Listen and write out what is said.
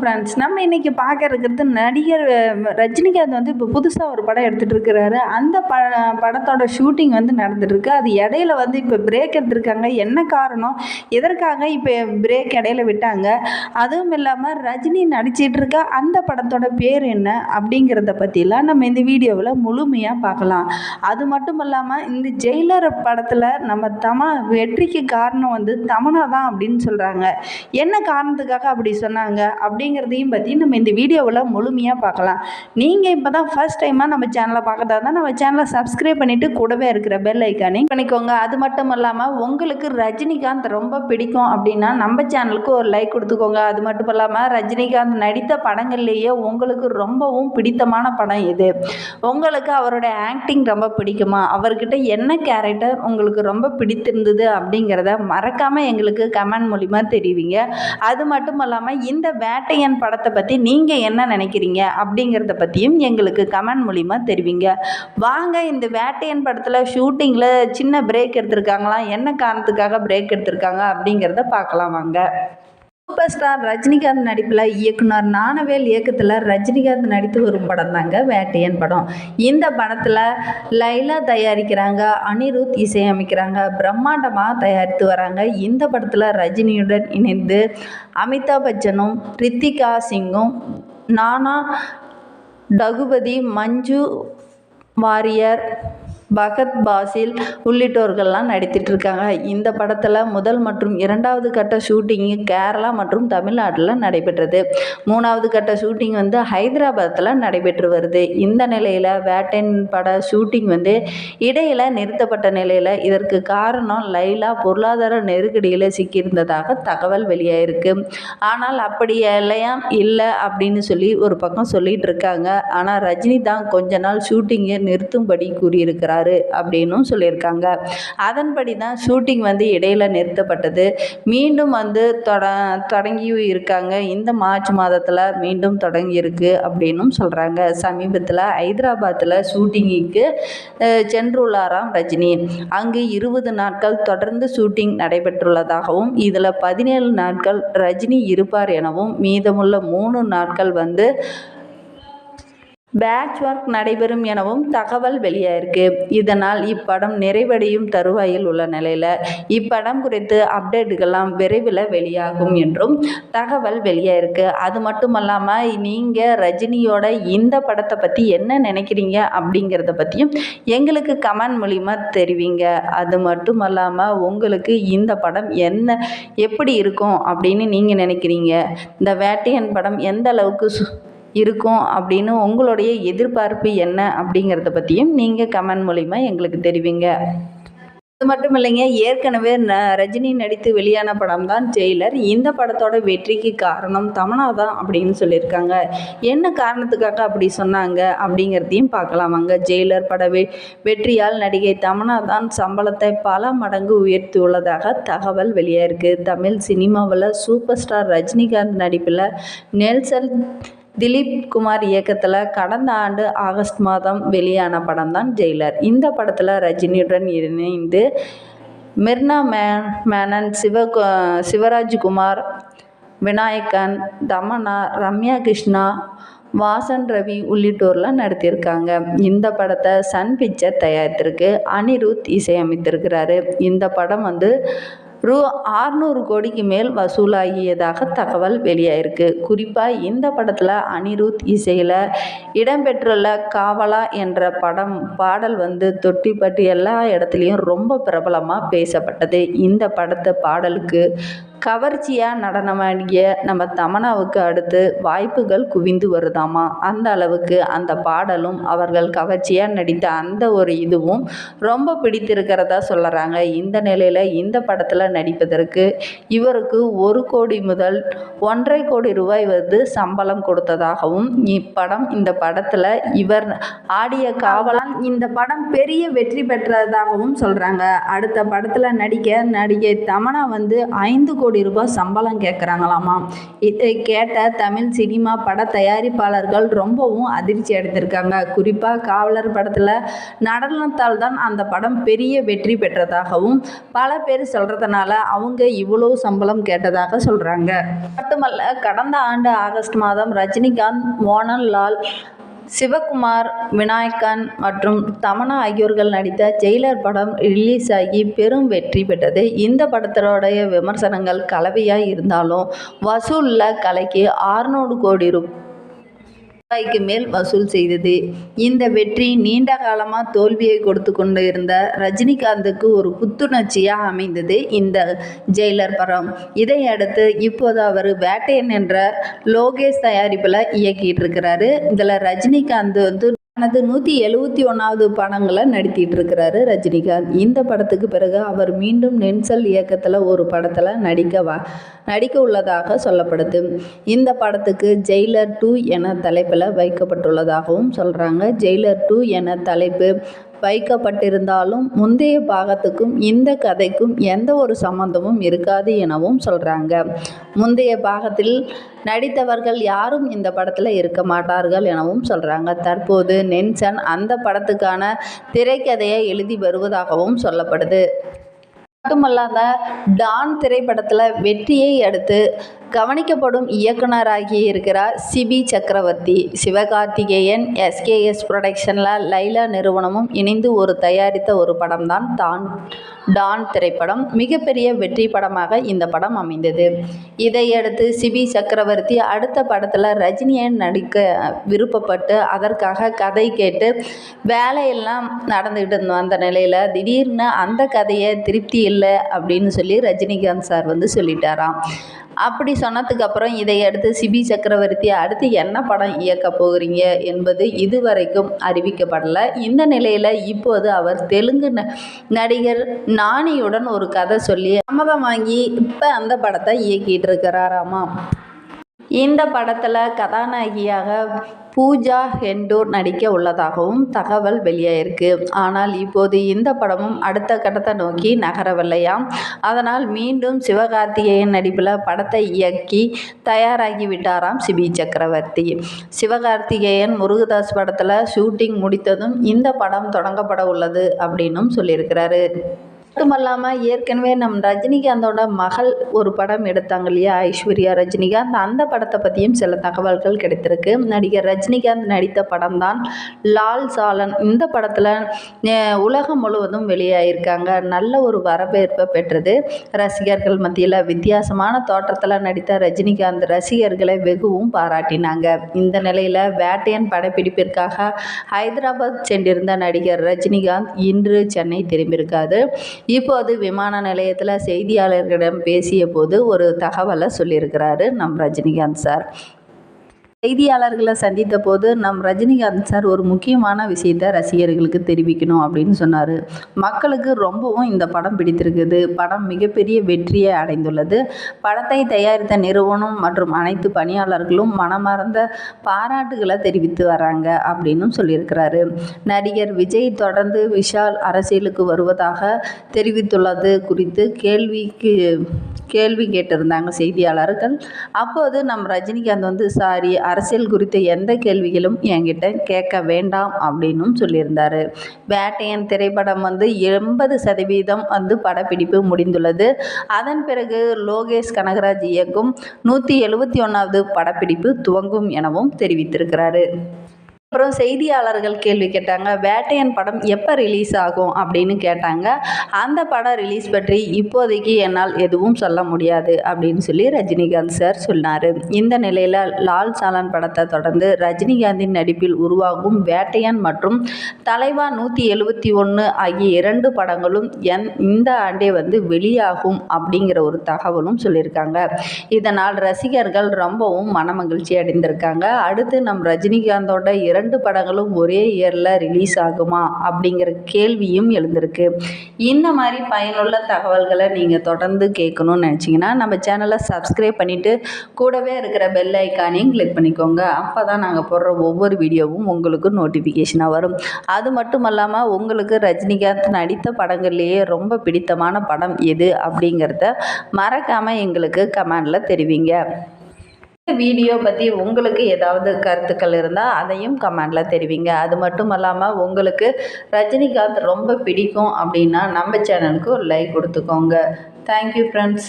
Friends நம்ம இன்றைக்கி பார்க்க இருக்கிறது நடிகர் ரஜினிகாந்த் வந்து இப்போ புதுசாக ஒரு படம் எடுத்துகிட்டு இருக்கிறாரு. அந்த ப படத்தோட ஷூட்டிங் வந்து நடந்துட்டுருக்கு அது இடையில வந்து இப்போ பிரேக் எடுத்திருக்காங்க. என்ன காரணம்? எதற்காக இப்போ பிரேக் இடையில விட்டாங்க? அதுவும் இல்லாமல் ரஜினி நடிச்சிட்டு இருக்க அந்த படத்தோட பேர் என்ன அப்படிங்கிறத பற்றிலாம் நம்ம இந்த வீடியோவில் முழுமையாக பார்க்கலாம். அது மட்டும் இல்லாமல் இந்த ஜெயிலர் படத்தில் நம்ம தம வெற்றிக்கு காரணம் வந்து தமனா தான் அப்படின்னு சொல்கிறாங்க என்ன காரணத்துக்காக அப்படி சொன்னாங்க? அப்படி அப்படிங்கிறதையும் பற்றி நம்ம இந்த வீடியோவில் முழுமையாக பார்க்கலாம். நீங்கள் இப்போ தான் ஃபஸ்ட் டைமாக நம்ம சேனலை பார்க்கறதா தான் நம்ம சேனலை சப்ஸ்கிரைப் பண்ணிவிட்டு கூடவே இருக்கிற பெல் ஐக்கானே பண்ணிக்கோங்க. அது மட்டும் இல்லாமல் உங்களுக்கு ரஜினிகாந்த் ரொம்ப பிடிக்கும் அப்படின்னா நம்ம சேனலுக்கு ஒரு லைக் கொடுத்துக்கோங்க. அது மட்டும் இல்லாமல் ரஜினிகாந்த் நடித்த படங்கள்லேயே உங்களுக்கு ரொம்பவும் பிடித்தமான படம் எது? உங்களுக்கு அவரோட ஆக்டிங் ரொம்ப பிடிக்குமா? அவர்கிட்ட என்ன கேரக்டர் உங்களுக்கு ரொம்ப பிடித்திருந்தது அப்படிங்கிறத மறக்காமல் எங்களுக்கு கமெண்ட் மூலிமா தெரிவிங்க. அது மட்டும் இல்லாமல் இந்த வேட்டை வேட்டையன் படத்தை பற்றி நீங்கள் என்ன நினைக்கிறீங்க அப்படிங்கிறத பற்றியும் எங்களுக்கு கமெண்ட் மூலிமா தெரிவிங்க. வாங்க இந்த வேட்டையன் படத்தில் ஷூட்டிங்கில் சின்ன பிரேக் எடுத்திருக்காங்களாம் என்ன காரணத்துக்காக பிரேக் எடுத்திருக்காங்க அப்படிங்கிறத பார்க்கலாம் வாங்க. சூப்பர் ஸ்டார் ரஜினிகாந்த் நடிப்பில் இயக்குனர் நானவேல் இயக்கத்தில் ரஜினிகாந்த் நடித்து வரும் படம் தாங்க வேட்டையன் படம். இந்த படத்தில் லைலா தயாரிக்கிறாங்க அனிருத் இசையமைக்கிறாங்க பிரம்மாண்டமாக தயாரித்து வராங்க. இந்த படத்தில் ரஜினியுடன் இணைந்து அமிதாப் பச்சனும் ரித்திகா சிங்கும் நானா டகுபதி மஞ்சு வாரியர் பகத் பாசில் உள்ளிட்டோர்கள்லாம் நடித்திட்டு இருக்காங்க இந்த படத்தில் முதல் மற்றும் இரண்டாவது கட்ட ஷூட்டிங்கு கேரளா மற்றும் தமிழ்நாட்டில் நடைபெற்றது. மூணாவது கட்ட ஷூட்டிங் வந்து ஹைதராபாத்தில் நடைபெற்று வருது. இந்த நிலையில் வேட்டன் பட ஷூட்டிங் வந்து இடையில் நிறுத்தப்பட்ட நிலையில் இதற்கு காரணம் லைலா பொருளாதார நெருக்கடியில் சிக்கியிருந்ததாக தகவல் வெளியாயிருக்கு. ஆனால் அப்படி இல்லையாம் இல்லை அப்படின்னு சொல்லி ஒரு பக்கம் சொல்லிட்டு இருக்காங்க. ஆனால் ரஜினி தான் கொஞ்ச நாள் ஷூட்டிங்கை நிறுத்தும்படி கூறியிருக்கிறார். அப்படின்னும் சொல்லியிருக்காங்க. அதன்படி தான் ஷூட்டிங் வந்து இடையில் நிறுத்தப்பட்டது. மீண்டும் வந்து தொட தொடங்கி இருக்காங்க. இந்த மார்ச் மாதத்தில் மீண்டும் தொடங்கியிருக்கு அப்படின்னும் சொல்கிறாங்க சமீபத்தில் ஹைதராபாத்தில் ஷூட்டிங்குக்கு சென்றுள்ளாராம் ரஜினி. அங்கு இருபது நாட்கள் தொடர்ந்து ஷூட்டிங் நடைபெற்றுள்ளதாகவும் இதில் பதினேழு நாட்கள் ரஜினி இருப்பார் எனவும் மீதமுள்ள மூணு நாட்கள் வந்து பேட்ச் ஒர்க் நடைபெறும் எனவும் தகவல் வெளியாயிருக்கு. இதனால் இப்படம் நிறைவடையும் தருவாயில் உள்ள நிலையில் இப்படம் குறித்து அப்டேட்டுகள்லாம் விரைவில் வெளியாகும் என்றும் தகவல் வெளியாயிருக்கு. அது மட்டும் இல்லாமல் நீங்கள் ரஜினியோட இந்த படத்தை பற்றி என்ன நினைக்கிறீங்க அப்படிங்கிறத பற்றியும் எங்களுக்கு கமெண்ட் மூலிமா தெரிவிங்க. அது மட்டும் இல்லாமல் உங்களுக்கு இந்த படம் என்ன எப்படி இருக்கும் அப்படின்னு நீங்கள் நினைக்கிறீங்க? இந்த வேட்டையன் படம் எந்த அளவுக்கு சு இருக்கும் அப்படின்னு உங்களுடைய எதிர்பார்ப்பு என்ன அப்படிங்கிறத பற்றியும் நீங்கள் கமெண்ட் மூலிமா எங்களுக்கு தெரிவிங்க. அது மட்டும் இல்லைங்க ஏற்கனவே ந ரஜினி நடித்து வெளியான படம் தான் ஜெயிலர் இந்த படத்தோட வெற்றிக்கு காரணம் தமனா தான் அப்படின்னு சொல்லியிருக்காங்க. என்ன காரணத்துக்காக அப்படி சொன்னாங்க அப்படிங்கிறதையும் பார்க்கலாம் ஜெயிலர் பட வெ வெற்றியால் நடிகை தமனா தான் சம்பளத்தை பல மடங்கு உயர்த்தியுள்ளதாக தகவல் வெளியாயிருக்கு. தமிழ் சினிமாவில் சூப்பர் ஸ்டார் ரஜினிகாந்த் நடிப்பில் நெல்சன் திலீப் குமார் இயக்கத்தில் கடந்த ஆண்டு ஆகஸ்ட் மாதம் வெளியான படம் தான் ஜெயிலர் இந்த படத்தில் ரஜினியுடன் இணைந்து மிர்னா மே மேனன் சிவ சிவராஜ்குமார் விநாயகன் தமனா ரம்யா கிருஷ்ணா வாசன் ரவி உள்ளிட்டோர்லாம் நடத்தியிருக்காங்க. இந்த படத்தை சன் பிக்சர் தயாரித்திருக்கு. அனிருத் இசையமைத்திருக்கிறாரு. இந்த படம் வந்து ரூ ஆறுநூறு கோடிக்கு மேல் வசூலாகியதாக தகவல் வெளியாயிருக்கு. குறிப்பாக இந்த படத்தில் அனிருத் இசையில் இடம்பெற்றுள்ள காவலா என்ற படம் பாடல் வந்து தொட்டிப்பட்டு எல்லா இடத்துலையும் ரொம்ப பிரபலமாக பேசப்பட்டது. இந்த படத்தை பாடலுக்கு கவர்ச்சியாக நடனமாடிய நம்ம தமனாவுக்கு அடுத்து வாய்ப்புகள் குவிந்து வருதாமா? அந்த அளவுக்கு அந்த பாடலும் அவர்கள் கவர்ச்சியாக நடித்த அந்த ஒரு இதுவும் ரொம்ப பிடித்திருக்கிறதா சொல்கிறாங்க இந்த நிலையில் இந்த படத்தில் நடிப்பதற்கு இவருக்கு ஒரு கோடி முதல் ஒன்றரை கோடி ரூபாய் வந்து சம்பளம் கொடுத்ததாகவும் இப்படம் இந்த படத்தில் இவர் ஆடிய காவலால் இந்த படம் பெரிய வெற்றி பெற்றதாகவும் சொல்கிறாங்க அடுத்த படத்தில் நடிக்க நடிகை தமனா வந்து ஐந்து கோடி ரூபாய் சம்பளம் கேட்குறாங்களாமா இதை கேட்ட தமிழ் சினிமா பட தயாரிப்பாளர்கள் ரொம்பவும் அதிர்ச்சி அடைந்திருக்காங்க. குறிப்பாக காவலர் படத்தில் நடனத்தால் தான் அந்த படம் பெரிய வெற்றி பெற்றதாகவும் பல பேர் சொல்கிறதுனால அவங்க இவ்வளோ சம்பளம் கேட்டதாக சொல்கிறாங்க மட்டுமல்ல கடந்த ஆண்டு ஆகஸ்ட் மாதம் ரஜினிகாந்த் மோகன்லால் சிவகுமார் விநாயகன் மற்றும் தமனா ஆகியோர்கள் நடித்த ஜெயிலர் படம் ரிலீஸ் ஆகி பெரும் வெற்றி பெற்றது. இந்த படத்தோடைய விமர்சனங்கள் கலவையாக இருந்தாலும் வசூலில் கலைக்கு ஆறுநூறு கோடி ரூ ரூபாய்க்கு மேல் வசூல் செய்தது. இந்த வெற்றி நீண்ட காலமாக தோல்வியை கொடுத்து கொண்டு இருந்த ரஜினிகாந்துக்கு ஒரு புத்துணர்ச்சியாக அமைந்தது இந்த ஜெயிலர் படம். இதையடுத்து இப்போது அவர் வேட்டையன் என்ற லோகேஷ் தயாரிப்பில் இயக்கிட்டு இருக்கிறாரு. இதில் ரஜினிகாந்த் வந்து தனது நூற்றி எழுவத்தி ஒன்றாவது படங்களை நடித்திட்டு இருக்கிறாரு ரஜினிகாந்த். இந்த படத்துக்கு பிறகு அவர் மீண்டும் நென்சல் இயக்கத்தில் ஒரு படத்தில் நடிக்க வா நடிக்க உள்ளதாக சொல்லப்படுது. இந்த படத்துக்கு ஜெயிலர் டூ என தலைப்பில் வைக்கப்பட்டுள்ளதாகவும் சொல்கிறாங்க ஜெயிலர் டூ என தலைப்பு வைக்கப்பட்டிருந்தாலும் முந்தைய பாகத்துக்கும் இந்த கதைக்கும் எந்த ஒரு சம்பந்தமும் இருக்காது எனவும் சொல்கிறாங்க முந்தைய பாகத்தில் நடித்தவர்கள் யாரும் இந்த படத்தில் இருக்க மாட்டார்கள் எனவும் சொல்கிறாங்க தற்போது நென்சன் அந்த படத்துக்கான திரைக்கதையை எழுதி வருவதாகவும் சொல்லப்படுது. மட்டுமல்லாத டான் திரைப்படத்தில் வெற்றியை அடுத்து கவனிக்கப்படும் இயக்குனராகி இருக்கிறார் சிபி சக்கரவர்த்தி. சிவகார்த்திகேயன் எஸ்கேஎஸ் ப்ரொடக்ஷனில் லைலா நிறுவனமும் இணைந்து ஒரு தயாரித்த ஒரு படம் தான் டான் டான் திரைப்படம். மிகப்பெரிய வெற்றி படமாக இந்த படம் அமைந்தது. இதையடுத்து சிபி சக்கரவர்த்தி அடுத்த படத்தில் ரஜினியை நடிக்க விருப்பப்பட்டு அதற்காக கதை கேட்டு வேலையெல்லாம் நடந்துக்கிட்டு இருந்தோம் அந்த நிலையில் திடீர்னு அந்த கதையை திருப்தி இல்லை அப்படின்னு சொல்லி ரஜினிகாந்த் சார் வந்து சொல்லிட்டாராம். அப்படி சொன்னதுக்கு அப்புறம் இதை அடுத்து சிபி சக்கரவர்த்தி அடுத்து என்ன படம் இயக்க போகிறீங்க என்பது இதுவரைக்கும் அறிவிக்கப்படலை. இந்த நிலையில் இப்போது அவர் தெலுங்கு ந நடிகர் நானியுடன் ஒரு கதை சொல்லி சம்மதம் வாங்கி இப்போ அந்த படத்தை இயக்கிட்டு இருக்கிறாராமா? இந்த படத்தில் கதாநாயகியாக பூஜா ஹெண்டூர் நடிக்க உள்ளதாகவும் தகவல் வெளியாயிருக்கு. ஆனால் இப்போது இந்த படமும் அடுத்த கட்டத்தை நோக்கி நகரவில்லையாம் அதனால் மீண்டும் சிவகார்த்திகேயன் நடிப்பில் படத்தை இயக்கி தயாராகி விட்டாராம் சிபி சக்கரவர்த்தி. சிவகார்த்திகேயன் முருகதாஸ் படத்தில் ஷூட்டிங் முடித்ததும் இந்த படம் தொடங்கப்பட உள்ளது அப்படின்னும் சொல்லியிருக்கிறாரு. மட்டுமல்லாமல் ஏற்கனவே நம் ரஜினிகாந்தோட மகள் ஒரு படம் எடுத்தாங்க இல்லையா? ஐஸ்வர்யா ரஜினிகாந்த். அந்த படத்தை பற்றியும் சில தகவல்கள் கிடைத்திருக்கு. நடிகர் ரஜினிகாந்த் நடித்த படம் தான் லால் சாலன். இந்த படத்தில் உலகம் முழுவதும் வெளியாகிருக்காங்க நல்ல ஒரு வரவேற்பை பெற்றது. ரசிகர்கள் மத்தியில் வித்தியாசமான தோற்றத்தில் நடித்த ரஜினிகாந்த் ரசிகர்களை வெகுவும் பாராட்டினாங்க. இந்த நிலையில் வேட்டையன் படப்பிடிப்பிற்காக ஹைதராபாத் சென்றிருந்த நடிகர் ரஜினிகாந்த் இன்று சென்னை திரும்பியிருக்காரு. இப்போது விமான நிலையத்தில் செய்தியாளர்களிடம் பேசிய போது ஒரு தகவலை சொல்லியிருக்கிறாரு நம் ரஜினிகாந்த் சார். செய்தியாளர்களை சந்தித்த போது நம் ரஜினிகாந்த் சார் ஒரு முக்கியமான விஷயத்தை ரசிகர்களுக்கு தெரிவிக்கணும் அப்படின்னு சொன்னார். மக்களுக்கு ரொம்பவும் இந்த படம் பிடித்திருக்குது. படம் மிகப்பெரிய வெற்றியை அடைந்துள்ளது. படத்தை தயாரித்த நிறுவனம் மற்றும் அனைத்து பணியாளர்களும் மனமார்ந்த பாராட்டுகளை தெரிவித்து வராங்க அப்படின்னு சொல்லியிருக்கிறாரு. நடிகர் விஜய் தொடர்ந்து விஷால் அரசியலுக்கு வருவதாக தெரிவித்துள்ளது குறித்து கேள்விக்கு கேள்வி கேட்டிருந்தாங்க செய்தியாளர்கள். அப்போது நம் ரஜினிகாந்த் வந்து சாரி அரசியல் குறித்த எந்த கேள்விகளும் என்கிட்ட கேட்க வேண்டாம் அப்படின்னும் சொல்லியிருந்தார். வேட்டையன் திரைப்படம் வந்து எண்பது சதவீதம் வந்து படப்பிடிப்பு முடிந்துள்ளது. அதன் பிறகு லோகேஷ் கனகராஜ் இயக்கும் நூற்றி எழுபத்தி ஒன்றாவது படப்பிடிப்பு துவங்கும் எனவும் தெரிவித்திருக்கிறாரு. அப்புறம் செய்தியாளர்கள் கேள்வி கேட்டாங்க வேட்டையன் படம் எப்போ ரிலீஸ் ஆகும்? அப்படின்னு கேட்டாங்க. அந்த படம் ரிலீஸ் பற்றி இப்போதைக்கு என்னால் எதுவும் சொல்ல முடியாது அப்படின்னு சொல்லி ரஜினிகாந்த் சார் சொன்னார். இந்த நிலையில் லால் சாலான் படத்தை தொடர்ந்து ரஜினிகாந்தின் நடிப்பில் உருவாகும் வேட்டையன் மற்றும் தலைவா நூற்றி எழுபத்தி ஒன்று ஆகிய இரண்டு படங்களும் என் இந்த ஆண்டே வந்து வெளியாகும் அப்படிங்கிற ஒரு தகவலும் சொல்லியிருக்காங்க. இதனால் ரசிகர்கள் ரொம்பவும் மனமகிழ்ச்சி அடைந்திருக்காங்க. அடுத்து நம் ரஜினிகாந்தோட இரண்டு படங்களும் ஒரே இயரில் ரிலீஸ் ஆகுமா அப்படிங்கிற கேள்வியும் எழுந்திருக்கு. இந்த மாதிரி பயனுள்ள தகவல்களை நீங்கள் தொடர்ந்து கேட்கணும்னு நினச்சிங்கன்னா நம்ம சேனலை சப்ஸ்கிரைப் பண்ணிவிட்டு கூடவே இருக்கிற பெல் ஐக்கானையும் கிளிக் பண்ணிக்கோங்க. அப்போ தான் நாங்கள் போடுற ஒவ்வொரு வீடியோவும் உங்களுக்கு நோட்டிஃபிகேஷனாக வரும். அது மட்டும் இல்லாமல் உங்களுக்கு ரஜினிகாந்த் நடித்த படங்கள்லேயே ரொம்ப பிடித்தமான படம் எது அப்படிங்கிறத மறக்காமல் எங்களுக்கு கமெண்டில் தெரிவிங்க. வீடியோ பற்றி உங்களுக்கு ஏதாவது கருத்துக்கள் இருந்தால் அதையும் கமெண்டில் தெரிவிங்க. அது மட்டும் இல்லாமல் உங்களுக்கு ரஜினிகாந்த் ரொம்ப பிடிக்கும் அப்படின்னா நம்ம சேனலுக்கு ஒரு லைக் கொடுத்துக்கோங்க. Thank you friends